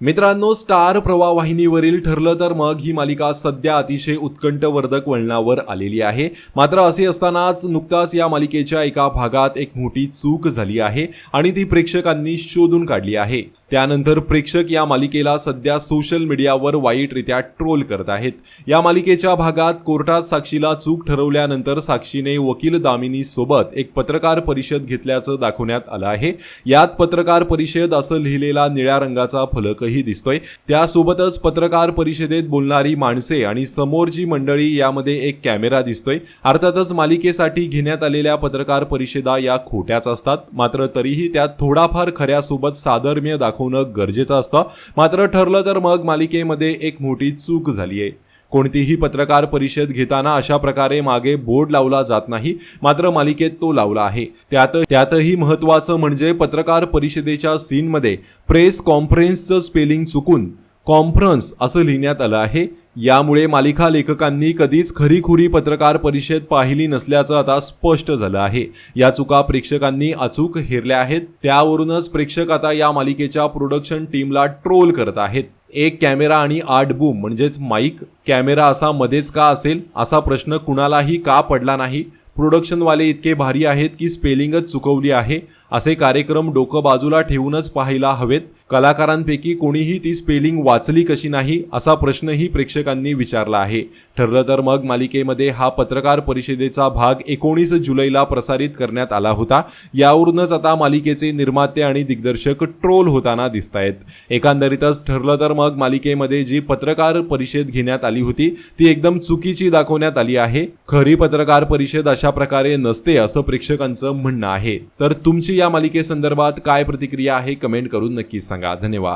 मित्रांनो स्टार प्रवाहिनीवरील ठरलं तर मग ही मालिका सध्या अतिशय उत्कंठवर्धक वळणावर आलेली आहे. मात्र असे असतानाच नुकताच या मालिकेच्या एका भागात एक मोठी चूक झाली आहे आणि ती प्रेक्षकांनी शोधून काढली आहे. त्यानंतर प्रेक्षक या मालिकेला सध्या सोशल मीडियावर वाईटरित्या ट्रोल करत आहेत. या मालिकेच्या भागात कोर्टात साक्षीला चूक ठरवल्यानंतर साक्षीने वकील दामिनी सोबत एक पत्रकार परिषद घेतल्याचं दाखवण्यात आलं आहे. यात पत्रकार परिषद असं लिहिलेला निळ्या रंगाचा फलकही दिसतोय. त्यासोबतच पत्रकार परिषदेत बोलणारी माणसे आणि समोरची मंडळी यामध्ये एक कॅमेरा दिसतोय. अर्थातच मालिकेसाठी घेण्यात आलेल्या पत्रकार परिषदा या खोट्याच असतात. मात्र तरीही त्यात थोडाफार खऱ्यासोबत साधर्म्य दाखवणं गरजेचं असतं. मात्र ठरलं तर मग मालिकेमध्ये एक मोठी चूक झाली आहे. कोणतीही पत्रकार परिषद घेताना अशा प्रकारे मागे बोर्ड लावला जात नाही मात्र मालिकेत तो लावला आहे. त्यात त्यातही महत्वाचं म्हणजे पत्रकार परिषदेच्या सीनमध्ये प्रेस कॉन्फरन्सचं स्पेलिंग चुकून कॉन्फरन्स असं लिहिण्यात आलं आहे. यामुळे मालिका लेखकांनी कधीच खरीखुरी पत्रकार परिषद पाहिली नसल्याचं आता स्पष्ट झालं आहे. या चुका प्रेक्षकांनी अचूक हेरल्या आहेत. त्यावरूनच प्रेक्षक आता या मालिकेच्या प्रोडक्शन टीमला ट्रोल करत आहेत. एक कॅमेरा आणि आठ बूम म्हणजेच माईक कॅमेरा असा मध्येच का असेल? असा प्रश्न कुणालाही का पडला नाही? प्रोडक्शनवाले इतके भारी आहेत की स्पेलिंगच चुकवली आहे. असे कार्यक्रम डोकं बाजूला ठेवूनच पाहायला हवेत. कलाकारांपैकी कोणीही ती स्पेलिंग वाचली कशी नाही असा प्रश्नही प्रेक्षकांनी विचारला आहे. ठरलं तर मग मालिकेमध्ये हा पत्रकार परिषदेचा भाग एकोणीस जुलैला प्रसारित करण्यात आला होता. यावरूनच आता मालिकेचे निर्माते आणि दिग्दर्शक ट्रोल होताना दिसत आहेत एकंदरीतच ठरलं तर मग मालिकेमध्ये जी पत्रकार परिषद घेण्यात आली होती ती एकदम चुकीची दाखवण्यात आली आहे. खरी पत्रकार परिषद अशा प्रकारे नसते असं प्रेक्षकांचं म्हणणं आहे. तर तुमची या मालिकेसंदर्भात काय प्रतिक्रिया आहे कमेंट करून नक्कीच सांगा. धन्यवाद.